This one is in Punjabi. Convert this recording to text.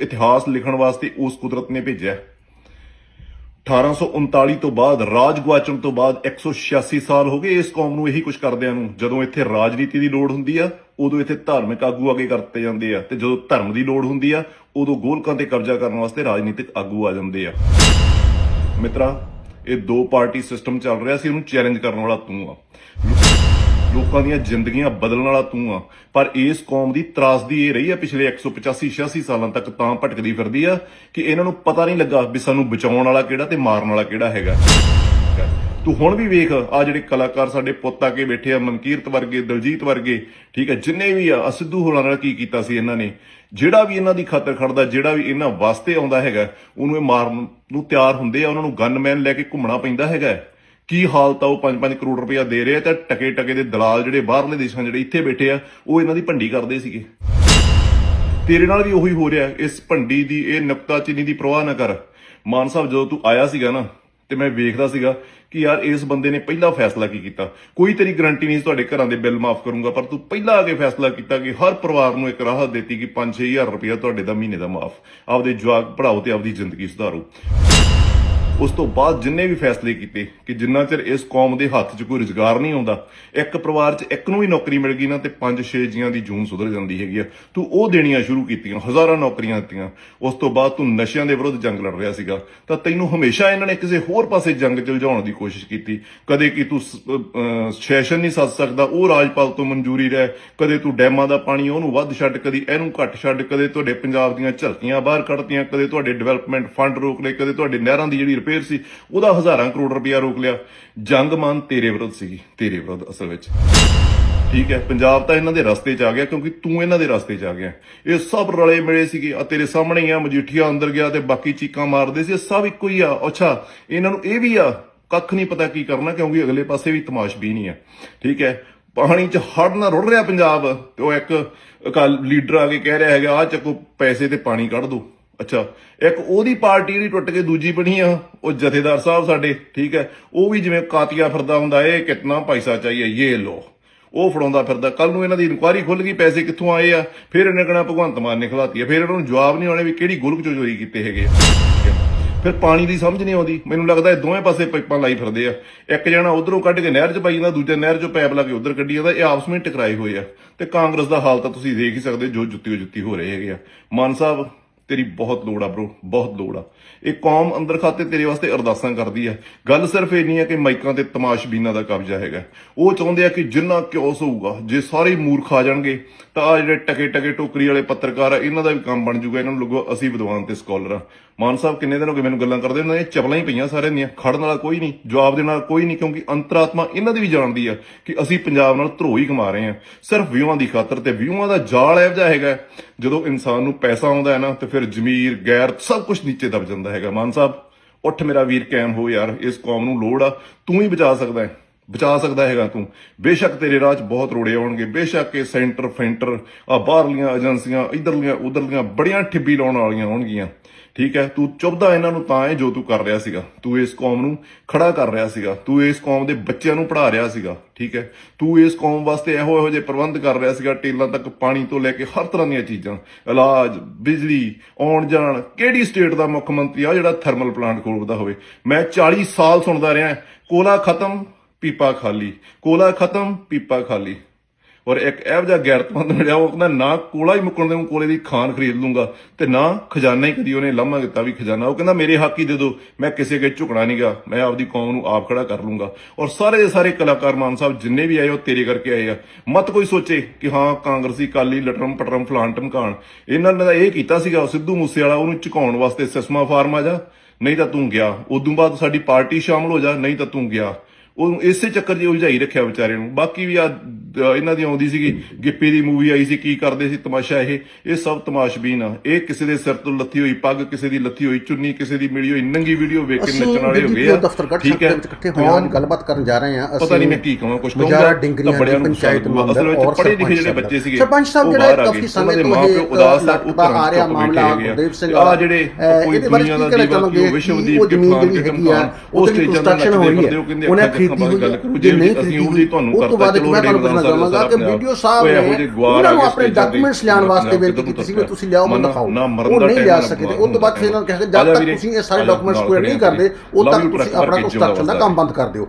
ਇਤਿਹਾਸ ਲਿਖਣ ਵਾਸਤੇ ਉਸ ਕੁਦਰਤ ਨੇ ਭੇਜਿਆ 1839 ਤੋਂ ਬਾਅਦ, ਰਾਜ ਗਵਾਚਣ ਤੋਂ ਬਾਅਦ 186 ਸਾਲ ਹੋ ਗਏ, ਇਸ ਕੌਮ ਨੂੰ ਇਹੀ ਕੁਝ ਕਰਦਿਆਂ ਨੂੰ। ਜਦੋਂ ਇੱਥੇ ਰਾਜਨੀਤੀ ਦੀ ਲੋੜ ਹੁੰਦੀ ਆ, ਉਦੋਂ ਇੱਥੇ ਧਾਰਮਿਕ ਆਗੂ ਆਗੇ ਕਰਤੇ ਜਾਂਦੇ ਆ ਤੇ ਜਦੋਂ ਧਰਮ ਦੀ ਲੋੜ ਹੁੰਦੀ ਆ, ਉਦੋਂ ਗੋਲਕਾਂ ਤੇ ਕਬਜ਼ਾ ਕਰਨ ਵਾਸਤੇ ਰਾਜਨੀਤਿਕ ਆਗੂ ਆ ਜਾਂਦੇ ਆ। ਮਿੱਤਰਾ, ਇਹ ਦੋ ਪਾਰਟੀ ਸਿਸਟਮ ਚੱਲ ਰਿਹਾ ਸੀ, ਉਹਨੂੰ ਚੈਲੰਜ ਕਰਨ ਵਾਲਾ ਤੂੰ ਆ। ਲੋਕਾਂ ਦੀਆਂ ਜ਼ਿੰਦਗੀਆਂ ਬਦਲਣ ਵਾਲਾ ਤੂੰ ਆ। ਪਰ ਇਸ ਕੌਮ ਦੀ ਤਰਾਸਦੀ ਇਹ ਰਹੀ ਆ, ਪਿਛਲੇ 185 86 ਸਾਲਾਂ ਤੱਕ ਤਾਂ ਭਟਕਦੀ ਫਿਰਦੀ ਆ ਕਿ ਇਹਨਾਂ ਨੂੰ ਪਤਾ ਨਹੀਂ ਲੱਗਾ ਵੀ ਸਾਨੂੰ ਬਚਾਉਣ ਵਾਲਾ ਕਿਹੜਾ ਤੇ ਮਾਰਨ ਵਾਲਾ ਕਿਹੜਾ ਹੈਗਾ। ਤੂੰ ਹੁਣ ਵੀ ਵੇਖ, ਆ ਜਿਹੜੇ ਕਲਾਕਾਰ ਸਾਡੇ ਪੁੱਤ ਆ ਕੇ ਬੈਠੇ ਆ, ਮਨਕੀਰਤ ਵਰਗੇ, ਦਲਜੀਤ ਵਰਗੇ, ਠੀਕ ਹੈ ਜਿੰਨੇ ਵੀ ਆ ਆਹ ਸਿੱਧੂ ਹੋਰਾਂ ਨਾਲ ਕੀ ਕੀਤਾ ਸੀ ਇਹਨਾਂ ਨੇ? ਜਿਹੜਾ ਵੀ ਇਹਨਾਂ ਦੀ ਖਾਤਰ ਖੜਦਾ, ਜਿਹੜਾ ਵੀ ਇਹਨਾਂ ਵਾਸਤੇ ਆਉਂਦਾ ਹੈਗਾ, ਉਹਨੂੰ ਇਹ ਮਾਰਨ ਨੂੰ ਤਿਆਰ ਹੁੰਦੇ ਆ, ਉਹਨਾਂ ਨੂੰ ਗਨਮੈਨ ਲੈ ਕੇ ਘੁੰਮਣਾ ਪੈਂਦਾ ਹੈਗਾ। ਕੀ ਹਾਲਤ ਆ? ਉਹ 5-5 ਕਰੋੜ ਰੁਪਇਆ ਦੇ ਰਹੇ ਆ ਤਾਂ ਟਕੇ ਟਕੇ ਦੇ ਦਲਾਲ ਜਿਹੜੇ ਬਾਹਰਲੇ ਦੇਸ਼ਾਂ ਜਿਹੜੇ ਇੱਥੇ ਬੈਠੇ ਆ, ਉਹ ਇਹਨਾਂ ਦੀ ਭੰਡੀ ਕਰਦੇ ਸੀਗੇ। ਤੇਰੇ ਨਾਲ ਵੀ ਉਹੀ ਹੋ ਰਿਹਾ। ਇਸ ਭੰਡੀ ਦੀ, ਇਹ ਨੁਕਤਾਚੀਨੀ ਦੀ ਪਰਵਾਹ ਨਾ ਕਰ। ਮਾਨ ਸਾਹਿਬ, ਜਦੋਂ ਤੂੰ ਆਇਆ ਸੀਗਾ ਨਾ, ਤੇ ਮੈਂ ਵੇਖਦਾ ਸੀਗਾ ਕਿ ਯਾਰ ਇਸ ਬੰਦੇ ਨੇ ਪਹਿਲਾ ਫੈਸਲਾ ਕੀ ਕੀਤਾ? ਕੋਈ ਤੇਰੀ ਗਰੰਟੀ ਨਹੀਂ ਸੀ ਤੁਹਾਡੇ ਘਰਾਂ ਦੇ ਬਿੱਲ ਮਾਫ ਕਰੂੰਗਾ, ਪਰ ਤੂੰ ਪਹਿਲਾਂ ਆ ਕੇ ਫੈਸਲਾ ਕੀਤਾ ਕਿ ਹਰ ਪਰਿਵਾਰ ਨੂੰ ਇੱਕ ਰਾਹਤ ਦਿੱਤੀ ਕਿ 5-6000 ਰੁਪਇਆ ਤੁਹਾਡੇ ਦਾ ਮਹੀਨੇ ਦਾ ਮਾਫ। ਆਪਦੇ ਜਵਾਕ ਪੜਾਓ ਤੇ ਆਪਦੀ ਜ਼ਿੰਦਗੀ ਸੁਧਾਰੋ। ਉਸ ਤੋਂ ਬਾਅਦ ਜਿੰਨੇ ਵੀ ਫੈਸਲੇ ਕੀਤੇ ਕਿ ਜਿੰਨਾ ਚਿਰ ਇਸ ਕੌਮ ਦੇ ਹੱਥ 'ਚ ਕੋਈ ਰੁਜ਼ਗਾਰ ਨਹੀਂ ਆਉਂਦਾ, ਇੱਕ ਪਰਿਵਾਰ 'ਚ ਇੱਕ ਨੂੰ ਵੀ ਨੌਕਰੀ ਮਿਲ ਗਈ ਨਾ ਤੇ 5-6 ਜੀਆਂ ਦੀ ਜੂਨ ਸੁਧਰ ਜਾਂਦੀ ਹੈਗੀ ਆ। ਤੂੰ ਉਹ ਦੇਣੀਆਂ ਸ਼ੁਰੂ ਕੀਤੀਆਂ, ਹਜ਼ਾਰਾਂ ਨੌਕਰੀਆਂ ਦਿੱਤੀਆਂ, ਉਸ ਤੋਂ ਬਾਅਦ ਤੂੰ ਨਸ਼ਿਆਂ ਦੇ ਵਿਰੁੱਧ ਜੰਗ ਲੜ ਰਿਹਾ ਸੀਗਾ। ਤਾਂ ਤੈਨੂੰ ਹਮੇਸ਼ਾ ਇਹਨਾਂ ਨੇ ਕਿਸੇ ਹੋਰ ਪਾਸੇ ਜੰਗ ਚਲਜਾਉਣ ਦੀ ਕੋਸ਼ਿਸ਼ ਕੀਤੀ। ਕਦੇ ਕਿ ਤੂੰ ਸੈਸ਼ਨ ਨਹੀਂ ਸੱਦ ਸਕਦਾ, ਉਹ ਰਾਜਪਾਲ ਤੋਂ ਮਨਜ਼ੂਰੀ ਰਹਿ। ਕਦੇ ਤੂੰ ਡੈਮਾਂ ਦਾ ਪਾਣੀ ਉਹਨੂੰ ਵੱਧ ਛੱਡ, ਕਦੀ ਇਹਨੂੰ ਘੱਟ ਛੱਡ, ਕਦੇ ਤੁਹਾਡੇ ਪੰਜਾਬ ਦੀਆਂ ਝਲਕੀਆਂ ਬਾਹਰ ਕੱਢਤੀਆਂ, ਕਦੇ ਤੁਹਾਡੇ ਡਿਵੈਲਪਮੈਂਟ ਫੰਡ ਰੋਕ ਲਏ, ਕਦੇ ਤੁਹਾਡੇ ਨਹਿਰਾਂ ਦੀ ਜਿਹੜੀ ਰਿਪੇਅਰ ਸੀ, ਉਹਦਾ ਹਜ਼ਾਰਾਂ ਕਰੋੜ ਰੁਪਇਆ ਰੋਕ ਲਿਆ। ਜੰਗ ਮਾਨ ਤੇਰੇ ਵਿਰੁੱਧ ਸੀਗੀ, ਤੇਰੇ ਵਿਰੁੱਧ ਅਸਲ ਵਿੱਚ। ਠੀਕ ਹੈ, ਪੰਜਾਬ ਤਾਂ ਇਹਨਾਂ ਦੇ ਰਸਤੇ 'ਚ ਆ ਗਿਆ, ਕਿਉਂਕਿ ਤੂੰ ਇਹਨਾਂ ਦੇ ਰਸਤੇ 'ਚ ਆ ਗਿਆ। ਇਹ ਸਭ ਰਲੇ ਮਿਲੇ ਸੀਗੇ ਆ ਤੇਰੇ ਸਾਹਮਣੇ ਹੀ ਆ, ਮਜੀਠੀਆ ਅੰਦਰ ਗਿਆ ਤੇ ਬਾਕੀ ਚੀਕਾਂ ਮਾਰਦੇ ਸੀ ਸਭ ਇੱਕੋ ਹੀ ਆ। ਅੱਛਾ, ਇਹਨਾਂ ਨੂੰ ਇਹ ਵੀ ਆ, ਕੱਖ ਨਹੀਂ ਪਤਾ ਕੀ ਕਰਨਾ, ਕਿਉਂਕਿ ਅਗਲੇ ਪਾਸੇ ਵੀ ਤਮਾਸ਼ਬੀ ਨਹੀਂ ਆ। ਠੀਕ ਹੈ, ਪਾਣੀ 'ਚ ਹੜ ਨਾਲ ਰੁੜ ਰਿਹਾ ਪੰਜਾਬ, ਤੇ ਉਹ ਇੱਕ ਅਕਾਲ ਲੀਡਰ ਆ ਕੇ ਕਹਿ ਰਿਹਾ ਹੈਗਾ ਆ ਚੱਕੋ, ਪੈਸੇ ਤੇ ਪਾਣੀ ਕੱਢ ਦੋ। ਅੱਛਾ, ਇੱਕ ਉਹਦੀ ਪਾਰਟੀ ਜਿਹੜੀ ਟੁੱਟ ਕੇ ਦੂਜੀ ਬਣੀ ਆ, ਉਹ ਜਥੇਦਾਰ ਸਾਹਿਬ ਸਾਡੇ, ਠੀਕ ਹੈ, ਉਹ ਵੀ ਜਿਵੇਂ ਕਾਤੀਆ ਫਿਰਦਾ ਹੁੰਦਾ ਇਹ ਕਿਤਨਾ ਪੈਸਾ ਚਾਹੀਏ ਇਹ ਲੋ ਉਹ ਫੜਾਉਂਦਾ ਫਿਰਦਾ ਕੱਲ ਨੂੰ ਇਹਨਾਂ ਦੀ ਇਨਕੁਆਰੀ ਖੁੱਲ ਗਈ, ਪੈਸੇ ਕਿੱਥੋਂ ਆਏ ਆ? ਫਿਰ ਇਹਨੇ ਕਹਣਾ, ਭਗਵੰਤ ਮਾਨ ਨੇ ਖਲਾਤੀ ਆ। ਫਿਰ ਇਹਨਾਂ ਨੂੰ ਜਵਾਬ ਨਹੀਂ ਆਉਣੇ ਵੀ ਕਿਹੜੀ ਗੁਲਕ ਚੋਂ ਚੋਰੀ ਕੀਤੇ ਹੈਗੇ ਆ। ਫਿਰ ਪਾਣੀ ਦੀ ਸਮਝ ਨਹੀਂ ਆਉਂਦੀ। ਮੈਨੂੰ ਲੱਗਦਾ ਇਹ ਦੋਵੇਂ ਪਾਸੇ ਪਾਈਪਾਂ ਲਾਈ ਫਿਰਦੇ ਆ। ਇੱਕ ਜਣਾ ਉਧਰੋਂ ਕੱਢ ਕੇ ਨਹਿਰ 'ਚ ਪਾਈ ਜਾਂਦਾ, ਦੂਜਾ ਨਹਿਰ 'ਚੋਂ ਪਾਈਪ ਲਾ ਕੇ ਉਧਰ ਕੱਢੀ ਜਾਂਦਾ, ਇਹ ਆਪਸ ਵਿੱਚ ਟਕਰਾਏ ਹੋਏ ਆ। ਤੇ ਕਾਂਗਰਸ ਦਾ ਹਾਲ ਤਾਂ ਤੁਸੀਂ ਦੇਖ ਹੀ ਸਕਦੇ ਜੋ ਜੁੱਤੀ ਉਹ ਜੁੱਤੀ ਹੋ ਰਹੇ ਹੈਗੇ ਆ। ਮਾਨ ਸਾਹਿਬ ਤੇਰੀ ਬਹੁਤ ਲੋੜ ਆ ਬ్రో ਬਹੁਤ ਲੋੜ ਆ। ਇਹ ਕੌਮ ਅੰਦਰ ਖਾਤੇ ਤੇਰੇ ਵਾਸਤੇ ਅਰਦਾਸਾਂ ਕਰਦੀ ਆ। ਗੱਲ ਸਿਰਫ ਇਹ ਨਹੀਂ ਹੈ ਕਿ ਮਾਈਕਾਂ ਤੇ ਤਮਾਸ਼ਬੀਨਾਂ ਦਾ ਕਬਜ਼ਾ ਹੈਗਾ। ਉਹ ਚਾਹੁੰਦੇ ਆ ਕਿ ਜਿੰਨਾ ਕਿਉਸ ਹੋਊਗਾ, ਜੇ ਸਾਰੇ ਮੂਰਖ ਆ ਜਾਣਗੇ, ਤਾਂ ਆਹ ਜਿਹੜੇ ਟਕੇ ਟਕੇ ਟੋਕਰੀ ਵਾਲੇ ਪੱਤਰਕਾਰ ਆ, ਇਹਨਾਂ ਦਾ ਵੀ ਕੰਮ ਬਣ ਜਾਊਗਾ ਇਹਨਾਂ ਨੂੰ ਲੱਗੋ ਅਸੀਂ ਵਿਦਵਾਨ ਤੇ ਸਕਾਲਰ ਆ। ਮਾਨ ਸਾਹਿਬ, ਕਿੰਨੇ ਦਿਨ ਹੋ ਗਏ ਮੈਨੂੰ ਗੱਲਾਂ ਕਰਦੇ ਉਹਨਾਂ ਦੀਆਂ ਚਪਲਾਂ ਹੀ ਪਈਆਂ ਸਾਰਿਆਂ ਦੀਆਂ, ਖੜਨ ਵਾਲਾ ਕੋਈ ਨਹੀਂ, ਜਵਾਬ ਦੇਣ ਵਾਲਾ ਕੋਈ ਨਹੀਂ, ਕਿਉਂਕਿ ਅੰਤਰਾਤਮਾ ਇਹਨਾਂ ਦੀ ਵੀ ਜਾਣਦੀ ਆ ਕਿ ਅਸੀਂ ਪੰਜਾਬ ਨਾਲ ਧਰੋ ਹੀ ਕਮਾ ਰਹੇ ਆ। ਸਿਰਫ ਵਿਊਆਂ ਦੀ ਖਾਤਰ ਤੇ ਵਿਊਆਂ ਦਾ ਜਾਲ ਇਹੋ ਜਿਹਾ ਹੈਗਾ, ਜਦੋਂ ਇਨਸਾਨ ਨੂੰ ਪੈਸਾ ਆਉਂਦਾ ਹੈ ਨਾ, ਤੇ ਫਿਰ ਜ਼ਮੀਰ, ਗੈਰ ਸਭ ਕੁਝ ਨੀਚੇ ਦਬ ਜਾਂਦਾ ਹੈਗਾ। ਮਾਨ ਸਾਹਿਬ, ਉੱਠ ਮੇਰਾ ਵੀਰ ਕਾਇਮ ਹੋ ਯਾਰ, ਇਸ ਕੌਮ ਨੂੰ ਲੋੜ ਆ, ਤੂੰ ਹੀ ਬਚਾ ਸਕਦਾ ਹੈ। ਬਚਾ ਸਕਦਾ ਹੈਗਾ ਤੂੰ। ਬੇਸ਼ੱਕ ਤੇਰੇ ਰਾਹ 'ਚ ਬਹੁਤ ਰੋੜੇ ਆਉਣਗੇ। ਬੇਸ਼ੱਕ ਇਹ ਸੈਂਟਰ ਫੈਂਟਰ ਆ ਬਾਹਰਲੀਆਂ ਏਜੰਸੀਆਂ, ਇਧਰਲੀਆਂ, ਉਧਰਲੀਆਂ ਬੜੀਆਂ ਠਿੱਬੀ ਲਾਉਣ ਵਾਲੀਆਂ ਹੋਣਗੀਆਂ। ਠੀਕ ਹੈ, ਤੂੰ ਚੁੱਭਦਾ ਇਹਨਾਂ ਨੂੰ ਤਾਂ ਹੈ ਜੋ ਤੂੰ ਕਰ ਰਿਹਾ ਸੀਗਾ। ਤੂੰ ਇਸ ਕੌਮ ਨੂੰ ਖੜਾ ਕਰ ਰਿਹਾ ਸੀਗਾ। ਤੂੰ ਇਸ ਕੌਮ ਦੇ ਬੱਚਿਆਂ ਨੂੰ ਪੜ੍ਹਾ ਰਿਹਾ ਸੀਗਾ। ਠੀਕ ਹੈ, ਤੂੰ ਇਸ ਕੌਮ ਵਾਸਤੇ ਇਹੋ ਇਹੋ ਜਿਹੇ ਪ੍ਰਬੰਧ ਕਰ ਰਿਹਾ ਸੀਗਾ, ਟੇਲਾਂ ਤੱਕ ਪਾਣੀ ਤੋਂ ਲੈ ਕੇ ਹਰ ਤਰ੍ਹਾਂ ਦੀਆਂ ਚੀਜ਼ਾਂ। ਇਲਾਜ, ਬਿਜਲੀ, ਆਉਣ ਜਾਣ, ਕਿਹੜੀ ਸਟੇਟ ਦਾ ਮੁੱਖ ਮੰਤਰੀ ਆ ਜਿਹੜਾ ਥਰਮਲ ਪਲਾਂਟ ਖੋਲਦਾ ਹੋਵੇ। ਮੈਂ 40 ਸਾਲ ਸੁਣਦਾ ਰਿਹਾ, ਕੋਲਾ ਖਤਮ ਪੀਪਾ ਖਾਲੀ, ਕੋਲਾ ਖਤਮ, ਪੀਪਾ ਖਾਲੀ। ਔਰ ਇੱਕ ਇਹੋ ਜਿਹਾ ਗੈਰਤਮੰਦ ਮਿਲਿਆ ਉਹ ਕਹਿੰਦਾ, ਨਾ ਕੋਲਾ ਹੀ ਮੁੱਕਣ ਦੇ ਕੋਲੇ ਦੀ ਖਾਨ ਖਰੀਦ ਲੂੰਗਾ ਤੇ ਨਾ ਖਜ਼ਾਨਾ ਹੀ ਕਦੀ ਉਹਨੇ ਲਾਮਾ ਕੀਤਾ ਵੀ ਖਜ਼ਾਨਾ। ਉਹ ਕਹਿੰਦਾ, ਮੇਰੇ ਹੱਕ ਹੀ ਦੇ ਦਿਓ, ਮੈਂ ਕਿਸੇ ਅੱਗੇ ਝੁਕਣਾ ਨਹੀਂਗਾ, ਮੈਂ ਆਪਦੀ ਕੌਮ ਨੂੰ ਆਪ ਖੜਾ ਕਰ ਲੂੰਗਾ। ਔਰ ਸਾਰੇ ਦੇ ਸਾਰੇ ਕਲਾਕਾਰ ਮਾਨ ਸਾਹਿਬ ਜਿੰਨੇ ਵੀ ਆਏ, ਉਹ ਤੇਰੇ ਕਰਕੇ ਆਏ ਆ। ਮਤ ਕੋਈ ਸੋਚੇ ਕਿ ਹਾਂ, ਕਾਂਗਰਸੀ ਕਾਲੀ ਲਟਰਮ ਪਟਰਮ ਫਲਾਨ ਟਮਕਾਣ, ਇਹਨਾਂ ਨੇ ਤਾਂ ਇਹ ਕੀਤਾ ਸੀਗਾ ਸਿੱਧੂ ਮੂਸੇਵਾਲਾ ਉਹਨੂੰ ਝੁਕਾਉਣ ਵਾਸਤੇ ਸਿਸਮਾ ਫਾਰਮ ਆ ਜਾ, ਨਹੀਂ ਤਾਂ ਤੂੰ ਗਿਆ। ਉਦੋਂ ਬਾਅਦ ਸਾਡੀ ਪਾਰਟੀ ਸ਼ਾਮਲ ਹੋ ਜਾ, ਨਹੀਂ ਤਾਂ ਤੂੰ ਗਿਆ। ਉਹ ਇਸੇ ਚੱਕਰ 'ਚ ਉਲਝਾਈ ਰੱਖਿਆ ਵਿਚਾਰੇ ਨੂੰ। ਬਾਕੀ ਵੀ ਆ ਇਹਨਾਂ ਦੀ ਆਉਂਦੀ ਸੀਗੀ ਗਿੱਪੀ ਦੀ ਮੂਵੀ ਆਈ ਸੀ ਕੀ ਕਰਦੇ ਸੀ ਤਮਾਸ਼ਾ ਇਹ। ਇਹ ਸਭ ਤਮਾਸ਼ਬੀਨ ਆ। ਇਹ ਕਿਸੇ ਦੇ ਸਿਰ ਤੋਂ ਲੱਥੀ ਹੋਈ ਪੱਗ ਕਿਸੇ ਦੀ ਲੱਥੀ ਹੋਈ ਚੁੰਨੀ ਕਿਸੇ ਦੀ ਮਿਲੀ ਹੋਈ ਨੰਗੀ ਵੀਡੀਓ ਵੇਖ ਕੇ ਨੱਚਣ ਵਾਲੇ ਹੋ ਗਏ ਆ। ਠੀਕ ਹੈ। ਵਿੱਚ ਇਕੱਠੇ ਹੋਏ ਹਾਂ ਗੱਲਬਾਤ ਕਰਨ ਜਾ ਰਹੇ ਹਾਂ। ਪਤਾ ਨਹੀਂ ਮੈਂ ਕੀ ਕਹਾਂ ਕੁਝ ਬਜਾਰਾ ਡਿੰਗਰੀਆਂ ਦੀ ਪੰਚਾਇਤ ਅਸਲ ਮੈਂਬਰ ਵਿੱਚ ਪੜ੍ਹੇ ਲਿਖੇ ਜਿਹੜੇ ਬੱਚੇ ਸੀਗੇ ਸਰਪੰਚ ਸਾਹਿਬ ਜਿਹੜਾ ਆ ਕਾਫੀ। ਸਮੇਂ ਤੋਂ ਇਹ ਉਦਾਸ ਆ, ਲਟਕਦਾ ਆ ਰਿਹਾ ਮਾਮਲਾ ਆ। ਗੁਰਦੇਵ ਸਿੰਘ ਆਹ ਜਿਹੜੇ ਕੋਈ ਦੁਨੀਆ ਦਾ ਦੀਵਾ ਜਿਹੜੀ ਦੇ ਹੈਗੀ ਆ ਸਟੇਜਾਂ ਤੇ ਕੰਸਟਰਕਸ਼ਨ ਹੈ। ਉਹ ਕਹਿੰਦੇ ਉਹਨੇ ਖਰੀਦੀ ਹੋਈ ਗੱਲ ਕਰੋ ਜੇ ਅਸੀਂ ਉਹ ਲਈ ਤੁਹਾਨੂੰ ਕਰਤਾ ਚਲੋ ਮੈਂ ਤੁਹਾਨੂੰ ਪੁੱਛਣਾ ਚਾਹਾਂਗਾ ਕਿ। ਵੀਡੀਓ ਸਾਹਿਬ ਨੇ ਉਹਨਾਂ ਨੂੰ ਆਪਣੇ ਡਾਕੂਮੈਂਟਸ ਲਿਆਉਣ ਵਾਸਤੇ ਬੇਨਤੀ ਕੀਤੀ ਸੀ ਵੀ ਤੁਸੀਂ ਲਿਆਓ ਮੈਨੂੰ ਨਾ- ਦਿਖਾਓ। ਉਹ ਨਹੀਂ ਲਿਆ ਸਕਦੇ। ਉਹ ਤੋਂ ਬਾਅਦ ਫਿਰ ਇਹਨਾਂ ਨੂੰ ਕਹਿੰਦੇ ਜਦ ਤੱਕ ਤੁਸੀਂ ਇਹ ਸਾਰੇ ਡਾਕੂਮੈਂਟਸ ਕੋਲ ਨਹੀਂ ਕਰਦੇ ਉਦੋਂ ਤੱਕ ਤੁਸੀਂ ਆਪਣਾ ਕੰਸਟਰਕਸ਼ਨ ਦਾ ਕੰਮ ਬੰਦ ਕਰ ਦਿਓ।